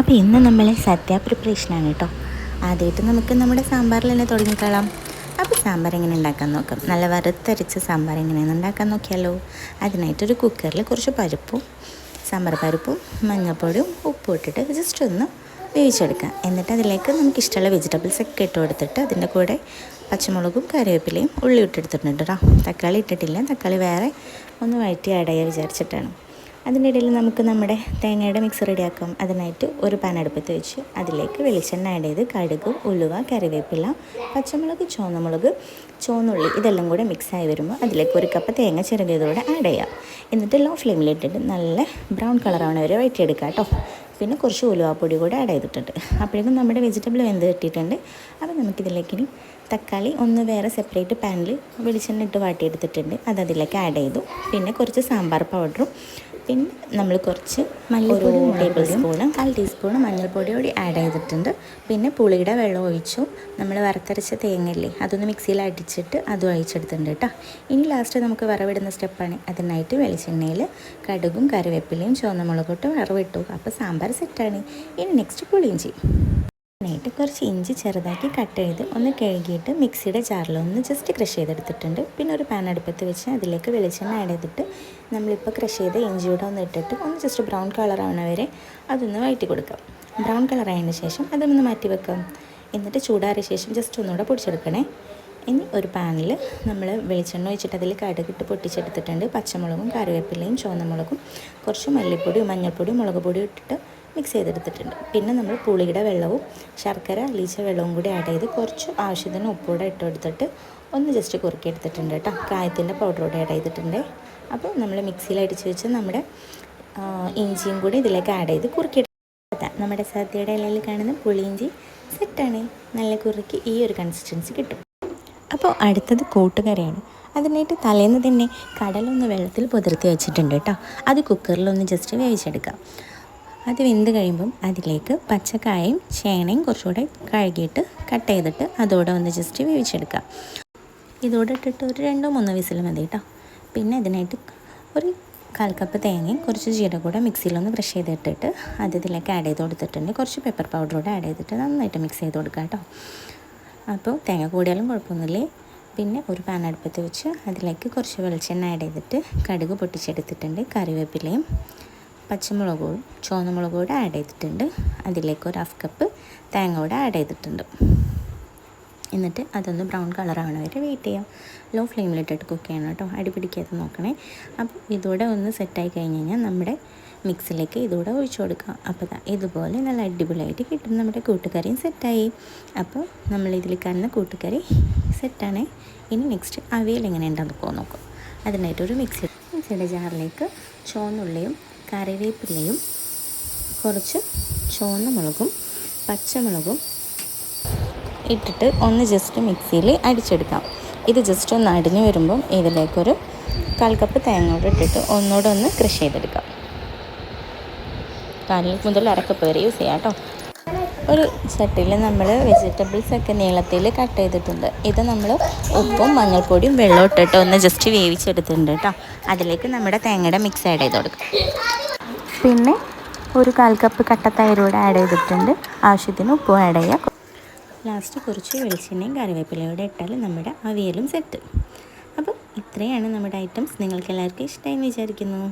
അപ്പോൾ ഇന്ന് നമ്മൾ സദ്യ പ്രിപ്പറേഷനാണ് കേട്ടോ ആദ്യമായിട്ട് നമുക്ക് നമ്മുടെ സാമ്പാറിൽ തന്നെ തുടങ്ങിക്കളാം. അപ്പോൾ സാമ്പാർ എങ്ങനെ ഉണ്ടാക്കാൻ നോക്കാം? നല്ല വറുത്തരച്ച സാമ്പാർ എങ്ങനെയാണ് ഉണ്ടാക്കാൻ നോക്കിയാലോ. അതിനായിട്ടൊരു കുക്കറിൽ കുറച്ച് പരിപ്പും സാമ്പാർ പരിപ്പും മഞ്ഞൾപ്പൊടിയും ഉപ്പും ഇട്ടിട്ട് ജസ്റ്റ് ഒന്ന് വേവിച്ചെടുക്കാം. എന്നിട്ട് അതിലേക്ക് നമുക്ക് ഇഷ്ടമുള്ള വെജിറ്റബിൾസ് ഒക്കെ ഇട്ട് കൊടുത്തിട്ട് അതിന്റെ കൂടെ പച്ചമുളകും കറിവേപ്പിലയും ഉള്ളി ഇട്ടെടുത്തിട്ടുണ്ട് കേട്ടോ തക്കാളി ഇട്ടിട്ടില്ല. തക്കാളി വേറെ ഒന്ന് വഴറ്റി ആഡ് ചെയ്യാൻ വിചാരിച്ചിട്ടാണ്. അതിന്റെ ഇടയിൽ നമുക്ക് നമ്മുടെ തേങ്ങയുടെ മിക്സ് റെഡിയാക്കാം. അതിനായിട്ട് ഒരു പാൻ അടുപ്പത്ത് വെച്ച് അതിലേക്ക് വെളിച്ചെണ്ണ ആഡ് ചെയ്ത് കടുക് ഉലുവ കറിവേപ്പില പച്ചമുളക് ചുവന്നമുളക് ചുവന്നുള്ളി ഇതെല്ലാം കൂടെ മിക്സായി വരുമ്പോൾ അതിലേക്ക് ഒരു കപ്പ് തേങ്ങ ചെറുകിയതോടെ ആഡ് ചെയ്യാം. എന്നിട്ട് ലോ ഫ്ലെയിമിലിട്ടിട്ട് നല്ല ബ്രൗൺ കളറാണ് വരെ വഴറ്റിയെടുക്കുക കേട്ടോ പിന്നെ കുറച്ച് ഉലുവാപ്പൊടി കൂടെ ആഡ് ചെയ്തിട്ടുണ്ട്. അപ്പോഴേക്കും നമ്മുടെ വെജിറ്റബിൾ വെന്ത് കിട്ടിയിട്ടുണ്ട്. അപ്പോൾ നമുക്കിതിലേക്ക് ഇനി തക്കാളി ഒന്ന് വേറെ സെപ്പറേറ്റ് പാനിൽ വെളിച്ചെണ്ണ ഇട്ട് വാട്ടിയെടുത്തിട്ടുണ്ട്. അത് അതിലേക്ക് ആഡ് ചെയ്തു. പിന്നെ കുറച്ച് സാമ്പാർ പൗഡറും പിന്നെ നമ്മൾ കുറച്ച് മല്ലിപ്പൊടി ടേബിൾ സ്പൂണ് കാൽ ടീസ്പൂണ് മഞ്ഞൾപ്പൊടി കൂടി ആഡ് ചെയ്തിട്ടുണ്ട്. പിന്നെ പുളിയുടെ വെള്ളം ഒഴിച്ചു. നമ്മൾ വറുത്തരച്ച തേങ്ങയില്ലേ അതൊന്ന് മിക്സിയിൽ അടിച്ചിട്ട് അതും ഒഴിച്ചെടുത്തിട്ടുണ്ട് കേട്ടോ ഇനി ലാസ്റ്റ് നമുക്ക് വറവിടുന്ന സ്റ്റെപ്പാണ് അതിനായിട്ട് വെളിച്ചെണ്ണയിൽ കടുകും കറിവേപ്പിലയും ചുവന്ന മുളകൊട്ടും വറവിട്ടു. അപ്പോൾ സാമ്പാർ സെറ്റാണ് ഇനി നെക്സ്റ്റ് പുളിയിഞ്ചി. അതിനായിട്ട് കുറച്ച് ഇഞ്ചി ചെറുതാക്കി കട്ട് ചെയ്ത് ഒന്ന് കഴുകിയിട്ട് മിക്സിയുടെ ജാറിൽ ഒന്ന് ജസ്റ്റ് ക്രഷ് ചെയ്തെടുത്തിട്ടുണ്ട്. പിന്നെ ഒരു പാൻ അടുപ്പത്ത് വെച്ച് അതിലേക്ക് വെളിച്ചെണ്ണ ആഡ് ചെയ്തിട്ട് നമ്മളിപ്പോൾ ക്രഷ് ചെയ്ത ഇഞ്ചിയുടെ ഒന്ന് ഇട്ടിട്ട് ഒന്ന് ജസ്റ്റ് ബ്രൗൺ കളർ ആവണ വരെ അതൊന്ന് വഴറ്റി കൊടുക്കാം. ബ്രൗൺ കളർ ആയതിന് ശേഷം അതൊന്ന് മാറ്റി വെക്കാം. എന്നിട്ട് ചൂടാറിയ ശേഷം ജസ്റ്റ് ഒന്നുകൂടെ പൊടിച്ചെടുക്കണേ. ഇനി ഒരു പാനിൽ നമ്മൾ വെളിച്ചെണ്ണ ഒഴിച്ചിട്ട് അതിൽ കടുകിട്ട് പൊട്ടിച്ചെടുത്തിട്ടുണ്ട്. പച്ചമുളകും കറിവേപ്പിലയും ചുവന്നമുളകും കുറച്ച് മല്ലിപ്പൊടിയും മഞ്ഞൾപ്പൊടിയും മുളക് പൊടിയും ഇട്ടിട്ട് മിക്സ് ചെയ്തെടുത്തിട്ടുണ്ട്. പിന്നെ നമ്മൾ പുളിയുടെ വെള്ളവും ശർക്കര ലീച്ച വെള്ളവും കൂടി ആഡ് ചെയ്ത് കുറച്ച് ആവശ്യത്തിന് ഉപ്പൂടെ ഇട്ടെടുത്തിട്ട് ഒന്ന് ജസ്റ്റ് കുറുക്കി എടുത്തിട്ടുണ്ട് കേട്ടോ. കായത്തിന്റെ പൗഡർ കൂടെ ആഡ് ചെയ്തിട്ടുണ്ട്. അപ്പോൾ നമ്മൾ മിക്സിയിൽ അടിച്ച് വെച്ച് നമ്മുടെ ഇഞ്ചിയും കൂടി ഇതിലേക്ക് ആഡ് ചെയ്ത് കുറുക്കി നമ്മുടെ സദ്യയുടെ ഇലയിൽ കാണുന്ന പുളിയിഞ്ചി സെറ്റാണ് നല്ല കുറുക്കി ഈ ഒരു കൺസിസ്റ്റൻസി കിട്ടും. അപ്പോൾ അടുത്തത് കൂട്ടുകറിയാണ്. അതിനായിട്ട് തലേന്ന് തന്നെ കടലൊന്ന് വെള്ളത്തിൽ പുതിർത്തി വെച്ചിട്ടുണ്ട് കേട്ടോ. അത് കുക്കറിലൊന്ന് ജസ്റ്റ് വേവിച്ചെടുക്കാം. അത് വെന്ത് കഴിയുമ്പം അതിലേക്ക് പച്ചക്കായയും ചേനയും കുറച്ചുകൂടെ കഴുകിയിട്ട് കട്ട് ചെയ്തിട്ട് അതോടെ ഒന്ന് ജസ്റ്റ് വേവിച്ചെടുക്കുക. ഇതോടെ ഇട്ടിട്ട് ഒരു രണ്ടോ മൂന്നോ വിസിൽ മതി കേട്ടോ പിന്നെ ഇതിനായിട്ട് ഒരു കാൽ കപ്പ് തേങ്ങയും കുറച്ച് ജീരകം കൂടെ മിക്സിയിലൊന്ന് ക്രഷ് ചെയ്തിട്ടിട്ട് അത് ഇതിലേക്ക് ആഡ് ചെയ്ത് കൊടുത്തിട്ടുണ്ട്. കുറച്ച് പെപ്പർ പൗഡർ കൂടെ ആഡ് ചെയ്തിട്ട് നന്നായിട്ട് മിക്സ് ചെയ്ത് കൊടുക്കുക കേട്ടോ അപ്പോൾ തേങ്ങ കൂടിയാലും കുഴപ്പമൊന്നുമില്ലേ? പിന്നെ ഒരു പാൻ അടുപ്പത്ത് വെച്ച് അതിലേക്ക് കുറച്ച് വെളിച്ചെണ്ണ ആഡ് ചെയ്തിട്ട് കടുക് പൊട്ടിച്ചെടുത്തിട്ടുണ്ട്. കറിവേപ്പിലയും പച്ചമുളകും ചുവന്നമുളകും കൂടെ ആഡ് ചെയ്തിട്ടുണ്ട്. അതിലേക്ക് ഒരു ഹാഫ് കപ്പ് തേങ്ങ കൂടെ ആഡ് ചെയ്തിട്ടുണ്ട്. എന്നിട്ട് അതൊന്ന് ബ്രൗൺ കളർ ആവണ വരെ വെയിറ്റ് ചെയ്യാം. ലോ ഫ്ലെയിമിലിട്ടിട്ട് കുക്ക് ചെയ്യണം കേട്ടോ. അടി പിടിക്കാതെ നോക്കണേ. അപ്പോൾ ഇതൂടെ ഒന്ന് സെറ്റായി കഴിഞ്ഞ് കഴിഞ്ഞാൽ നമ്മുടെ മിക്സിലേക്ക് ഇതൂടെ ഒഴിച്ചു കൊടുക്കാം. അപ്പോൾ ഇതുപോലെ നല്ല അടിപൊളിയായിട്ട് കിട്ടും. നമ്മുടെ കൂട്ടുകറിയും സെറ്റായി അപ്പോൾ നമ്മൾ ഇതിൽ കാണുന്ന കൂട്ടുകറി സെറ്റാണ് ഇനി നെക്സ്റ്റ് അവിയൽ എങ്ങനെ ഉണ്ടാകുമ്പോൾ നോക്കാം. അതിനായിട്ടൊരു മിക്സി മിക്സിയുടെ ജാറിലേക്ക് ചുവന്നുള്ളിയും കറിവേപ്പിലയും കുറച്ച് ചുവന്ന മുളകും പച്ചമുളകും ഇട്ടിട്ട് ഒന്ന് ജസ്റ്റ് മിക്സിയിൽ അടിച്ചെടുക്കാം. ഇത് ജസ്റ്റ് ഒന്ന് അടിഞ്ഞു വരുമ്പം ഇതിലേക്കൊരു കാൽ കപ്പ് തേങ്ങ കൂടെ ഇട്ടിട്ട് ഒന്നുകൂടെ ഒന്ന് ക്രഷ് ചെയ്തെടുക്കാം. കാലിൽ മുതൽ അരക്കപ്പ് വരെ യൂസ് ചെയ്യാം കേട്ടോ ഒരു ചട്ടിയിൽ നമ്മൾ വെജിറ്റബിൾസ് ഒക്കെ നീളത്തിൽ കട്ട് ചെയ്തിട്ടുണ്ട്. ഇത് നമ്മൾ ഉപ്പും മഞ്ഞൾപ്പൊടിയും വെള്ളം ഇട്ടിട്ട് ഒന്ന് ജസ്റ്റ് വേവിച്ചെടുത്തിട്ടുണ്ട് കേട്ടോ അതിലേക്ക് നമ്മുടെ തേങ്ങയുടെ മിക്സ് ആഡ് ചെയ്ത് കൊടുക്കും. പിന്നെ ഒരു കാൽ കപ്പ് കട്ട കട്ടത്തൈരൂടെ ആഡ് ചെയ്തിട്ടുണ്ട്. ആവശ്യത്തിന് ഉപ്പും ആഡ് ചെയ്യുക ലാസ്റ്റ് കുറച്ച് വെളിച്ചെണ്ണയും കറിവേപ്പിലയോടെ ഇട്ടാൽ നമ്മുടെ അവിയലും സെറ്റ് അപ്പോൾ ഇത്രയാണ് നമ്മുടെ ഐറ്റംസ് നിങ്ങൾക്ക് എല്ലാവർക്കും ഇഷ്ടമായി വിചാരിക്കുന്നു.